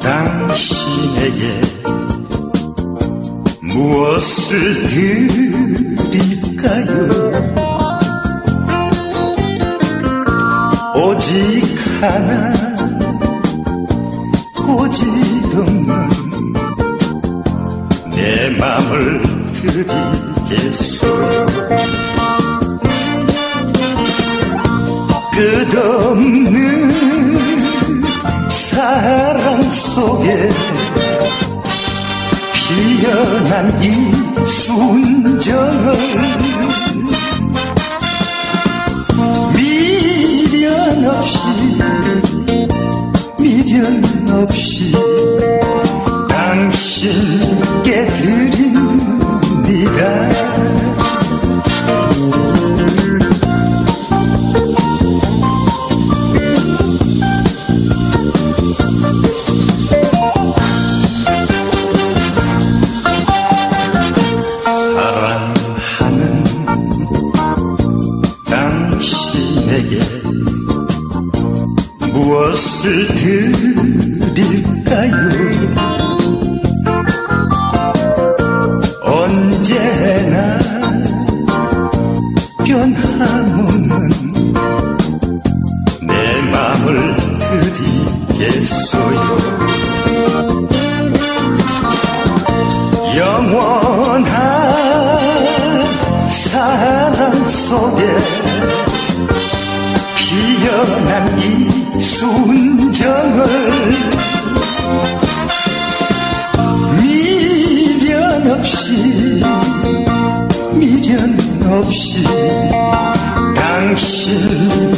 당신에게 무엇을 드릴까요? 오직 하나 고집없는 내 맘을 드리겠소요 끝없는 사랑 속에 피어난 이 순정을 미련 없이 미련 없이 당신에게 무엇을 드릴까요? 언제나 변함없는 내 맘을 드리겠소요. 영원한 사랑 속에 순정을 미련 없이 미련 없이 드리